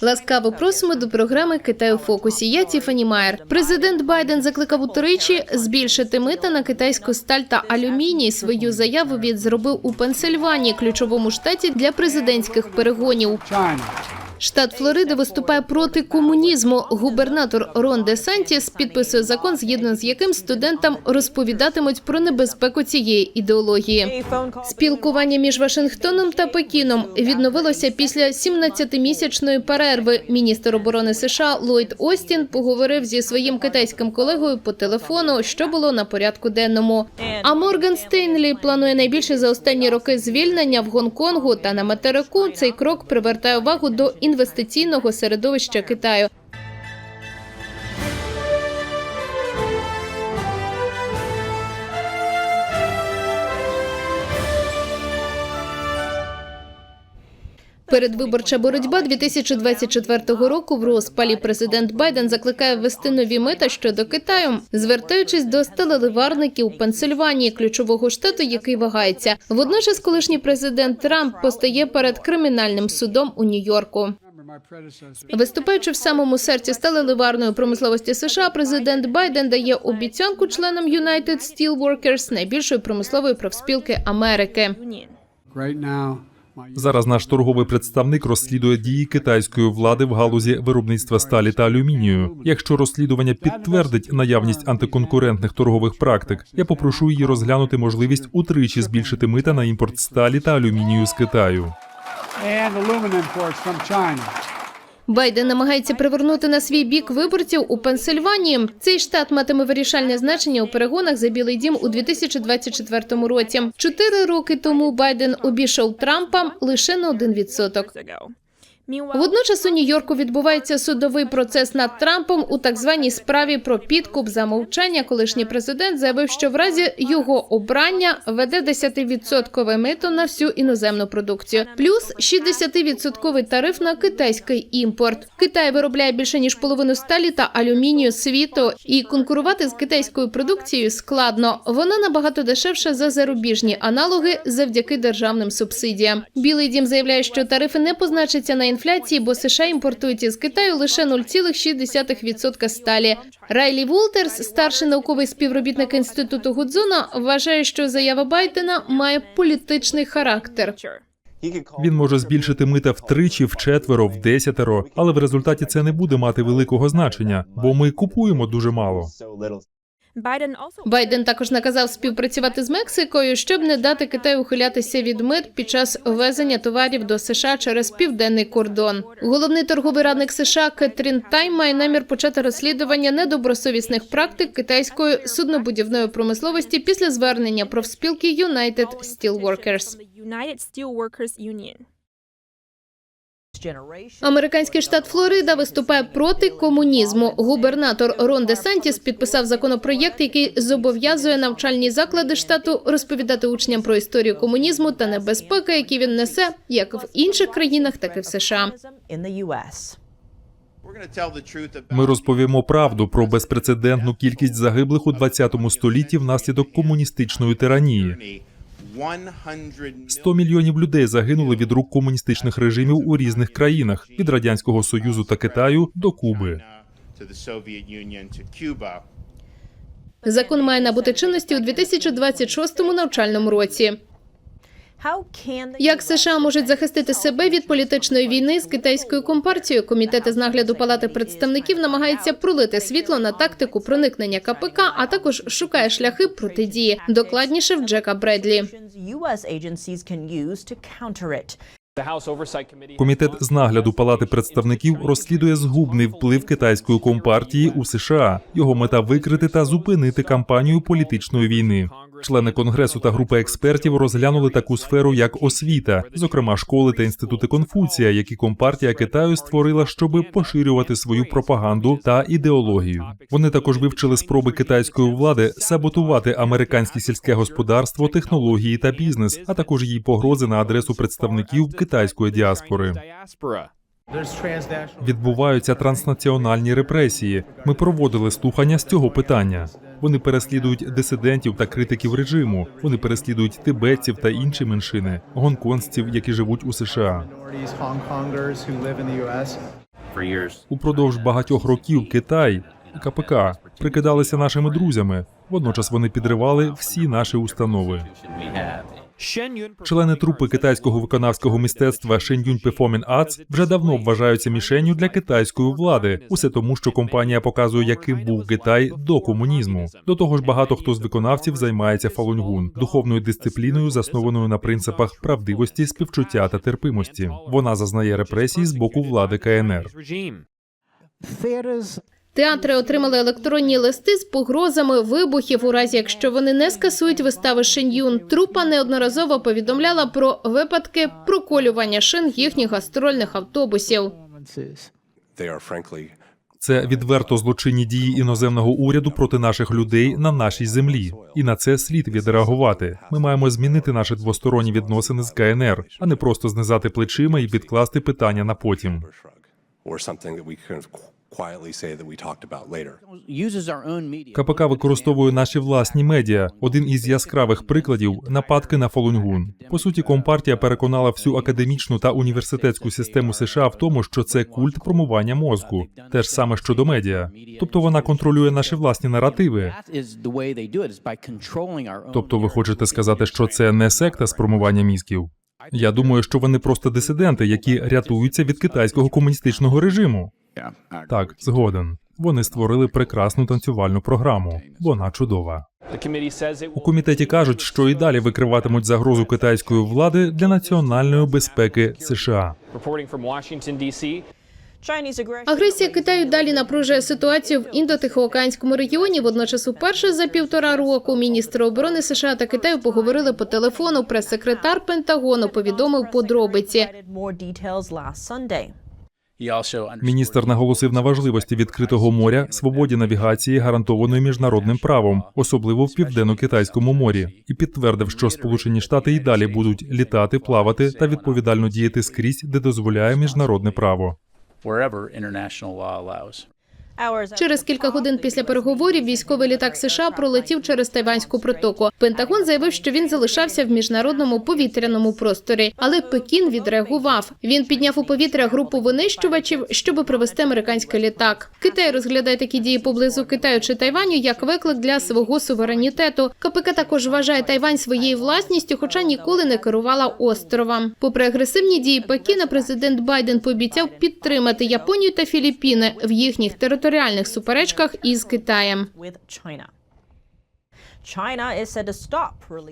Ласкаво просимо до програми Китай у фокусі. Я Тіфані Майер. Президент Байден закликав утричі збільшити мита на китайську сталь та алюміній. Свою заяву він зробив у Пенсильванії, ключовому штаті для президентських перегонів. Штат Флорида виступає проти комунізму. Губернатор Рон Де Сантіс підписує закон, згідно з яким студентам розповідатимуть про небезпеку цієї ідеології. Спілкування між Вашингтоном та Пекіном відновилося після 17-місячної перерви. Міністр оборони США Ллойд Остін поговорив зі своїм китайським колегою по телефону, що було на порядку денному. А Морган Стейнлі планує найбільше за останні роки звільнення в Гонконгу та на материку. Цей крок привертає увагу до інвестиційного середовища Китаю. Передвиборча боротьба 2024 року в розпалі президент Байден закликає ввести нові мита щодо Китаю, звертаючись до сталеливарників Пенсильванії, ключового штату, який вагається. Водночас, колишній президент Трамп постає перед кримінальним судом у Нью-Йорку. Виступаючи в самому серці сталеливарної промисловості США, президент Байден дає обіцянку членам United Steelworkers, найбільшої промислової профспілки Америки. Зараз наш торговий представник розслідує дії китайської влади в галузі виробництва сталі та алюмінію. Якщо розслідування підтвердить наявність антиконкурентних торгових практик, я попрошу її розглянути можливість утричі збільшити мита на імпорт сталі та алюмінію з Китаю. Байден намагається привернути на свій бік виборців у Пенсильванії. Цей штат матиме вирішальне значення у перегонах за Білий Дім у 2024 році. Чотири роки тому Байден обійшов Трампа лише на 1%. Водночас у Нью-Йорку відбувається судовий процес над Трампом у так званій справі про підкуп за мовчання. Колишній президент заявив, що в разі його обрання веде 10% мито на всю іноземну продукцію, плюс 60% тариф на китайський імпорт. Китай виробляє більше ніж половину сталі та алюмінію світу, і конкурувати з китайською продукцією складно. Вона набагато дешевша за зарубіжні аналоги завдяки державним субсидіям. Білий дім заявляє, що тарифи не позначаться на інфляції, бо США імпортують із Китаю лише 0,6% сталі. Райлі Волтерс, старший науковий співробітник інституту Гудзона, вважає, що заява Байдена має політичний характер. Він може збільшити мита втричі, вчетверо, в десятеро, але в результаті це не буде мати великого значення, бо ми купуємо дуже мало. Байден також наказав співпрацювати з Мексикою, щоб не дати Китаю ухилятися від мит під час ввезення товарів до США через південний кордон. Головний торговий радник США Кетрін Тайм має намір почати розслідування недобросовісних практик китайської суднобудівної промисловості після звернення профспілки United Steelworkers. Американський штат Флорида виступає проти комунізму. Губернатор Рон Де Сантіс підписав законопроєкт, який зобов'язує навчальні заклади штату розповідати учням про історію комунізму та небезпеки, які він несе, як в інших країнах, так і в США. Ми розповімо правду про безпрецедентну кількість загиблих у 20 столітті внаслідок комуністичної тиранії. 100 мільйонів людей загинули від рук комуністичних режимів у різних країнах від радянського союзу та Китаю до Куби. Закон має набути чинності у 2026 навчальному році. Як США можуть захистити себе від політичної війни з китайською компартією? Комітет із нагляду палати представників намагається пролити світло на тактику проникнення КПК, а також шукає шляхи протидії. Докладніше в Джека Бредлі. Комітет з нагляду палати представників розслідує згубний вплив китайської компартії у США. Його мета викрити та зупинити кампанію політичної війни. Члени конгресу та група експертів розглянули таку сферу, як освіта, зокрема школи та інститути Конфуція, які компартія Китаю створила, щоб поширювати свою пропаганду та ідеологію. Вони також вивчили спроби китайської влади саботувати американське сільське господарство, технології та бізнес, а також її погрози на адресу представників китайської діаспори. Відбуваються транснаціональні репресії. Ми проводили слухання з цього питання. Вони переслідують дисидентів та критиків режиму. Вони переслідують тибетців та інші меншини, гонконгців, які живуть у США. Упродовж багатьох років Китай КПК прикидалися нашими друзями. Водночас вони підривали всі наші установи. Члени трупи китайського виконавського мистецтва Shenyun Performing Arts вже давно вважаються мішенню для китайської влади. Усе тому, що компанія показує, яким був Китай до комунізму. До того ж, багато хто з виконавців займається фалуньгун духовною дисципліною, заснованою на принципах правдивості, співчуття та терпимості. Вона зазнає репресій з боку влади КНР. Театри отримали електронні листи з погрозами вибухів у разі, якщо вони не скасують вистави Шин'юн. Трупа неодноразово повідомляла про випадки проколювання шин їхніх гастрольних автобусів. Це відверто злочинні дії іноземного уряду проти наших людей на нашій землі, і на це слід відреагувати. Ми маємо змінити наші двосторонні відносини з КНР, а не просто знизати плечима і відкласти питання на потім. Shrug, or something that we kind of qu- quietly say that we talked about later. uses our own media. КПК використовує наші власні медіа. Один із яскравих прикладів нападки на Фалунгун. По суті, компартія переконала всю академічну та університетську систему США в тому, що це культ промивання мозку. Те ж саме щодо медіа. Тобто вона контролює наші власні наративи. Тобто, ви хочете сказати, що це не секта з промивання мізків? Я думаю, що вони просто дисиденти, які рятуються від китайського комуністичного режиму. Так, згоден. Вони створили прекрасну танцювальну програму. Вона чудова. У комітеті кажуть, що і далі викриватимуть загрозу китайської влади для національної безпеки США. Агресія Китаю далі напружує ситуацію в індотихоокеанському регіоні. Водночас, уперше за півтора року міністри оборони США та Китаю поговорили по телефону. Прес-секретар Пентагону повідомив подробиці. Міністр наголосив на важливості відкритого моря, свободі навігації, гарантованої міжнародним правом, особливо в південно-китайському морі, і підтвердив, що Сполучені Штати й далі будуть літати, плавати та відповідально діяти скрізь, де дозволяє міжнародне право. Через кілька годин після переговорів військовий літак США пролетів через Тайванську протоку. Пентагон заявив, що він залишався в міжнародному повітряному просторі, але Пекін відреагував. Він підняв у повітря групу винищувачів, щоб привести американський літак. Китай розглядає такі дії поблизу Китаю чи Тайваню як виклик для свого суверенітету. КПК також вважає Тайвань своєю власністю, хоча ніколи не керувала островом. Попри агресивні дії Пекіна, президент Байден пообіцяв підтримати Японію та Філіппіни в їхніх територіальних суперечках із Китаєм.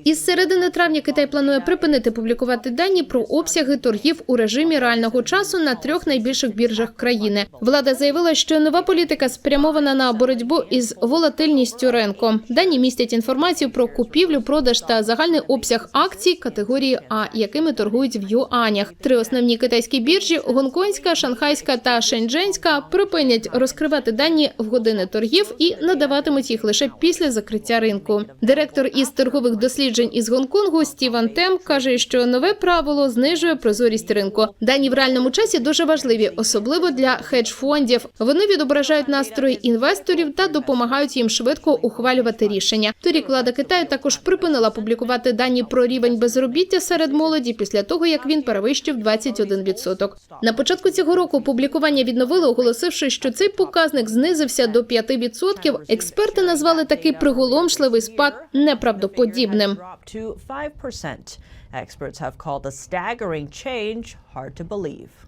Із середини травня Китай планує припинити публікувати дані про обсяги торгів у режимі реального часу на трьох найбільших біржах країни. Влада заявила, що нова політика спрямована на боротьбу із волатильністю ринку. Дані містять інформацію про купівлю, продаж та загальний обсяг акцій категорії А, якими торгують в юанях. Три основні китайські біржі гонконгська, шанхайська та шендженська припинять розкривати дані в години торгів і надаватимуть їх лише після закриття ринку. Директор із торгових досліджень із Гонконгу Стівен Тем каже, що нове правило знижує прозорість ринку. Дані в реальному часі дуже важливі, особливо для хедж-фондів. Вони відображають настрої інвесторів та допомагають їм швидко ухвалювати рішення. Торік влада Китаю також припинила публікувати дані про рівень безробіття серед молоді після того, як він перевищив 21%. На початку цього року публікування відновили, оголосивши, що цей показник знизився до 5%. Експерти назвали такий приголомшливий спад неправдоподібним. drop to 5%. Experts have called the staggering change hard to believe.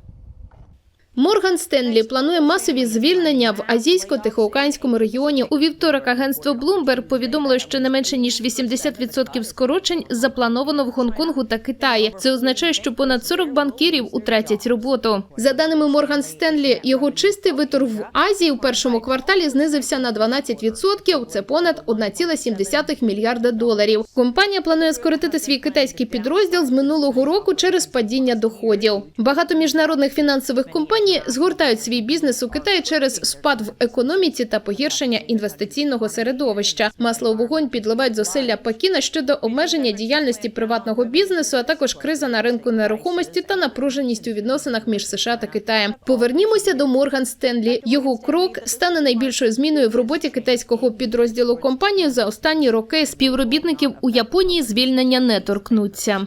Морган Стенлі планує масові звільнення в азійсько-тихоокеанському регіоні. У вівторок агентство Bloomberg повідомило, що не менше ніж 80% скорочень заплановано в Гонконгу та Китаї. Це означає, що понад 40 банкірів утратять роботу. За даними Морган Стенлі, його чистий виторг в Азії у першому кварталі знизився на 12%. Це понад 1,7 мільярда доларів. Компанія планує скоротити свій китайський підрозділ з минулого року через падіння доходів. Багато міжнародних фінансових компаній компанії згортають свій бізнес у Китаї через спад в економіці та погіршення інвестиційного середовища. Масло у вогонь підливають зусилля Пекіна щодо обмеження діяльності приватного бізнесу, а також криза на ринку нерухомості та напруженість у відносинах між США та Китаєм. Повернімося до Морган Стенлі. Його крок стане найбільшою зміною в роботі китайського підрозділу компанії за останні роки. Співробітників у Японії звільнення не торкнуться.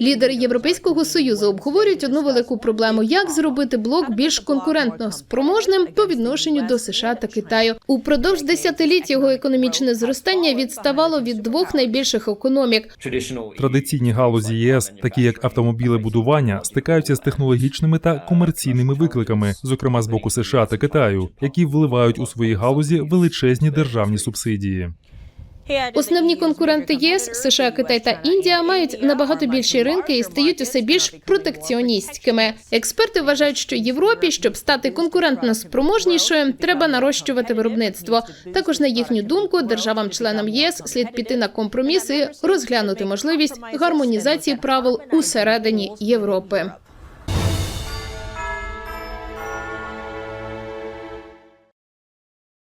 Лідери Європейського союзу обговорюють одну велику проблему: як зробити блок більш конкурентно спроможним по відношенню до США та Китаю. Упродовж десятиліть його економічне зростання відставало від двох найбільших економік. Традиційні галузі ЄС, такі як автомобілебудування, стикаються з технологічними та комерційними викликами, зокрема з боку США та Китаю, які вливають у свої галузі величезні державні субсидії. Основні конкуренти ЄС, США, Китай та Індія мають набагато більші ринки і стають усе більш протекціоністськими. Експерти вважають, що Європі, щоб стати конкурентно спроможнішою, треба нарощувати виробництво. Також на їхню думку, державам-членам ЄС слід піти на компроміс і розглянути можливість гармонізації правил усередині Європи.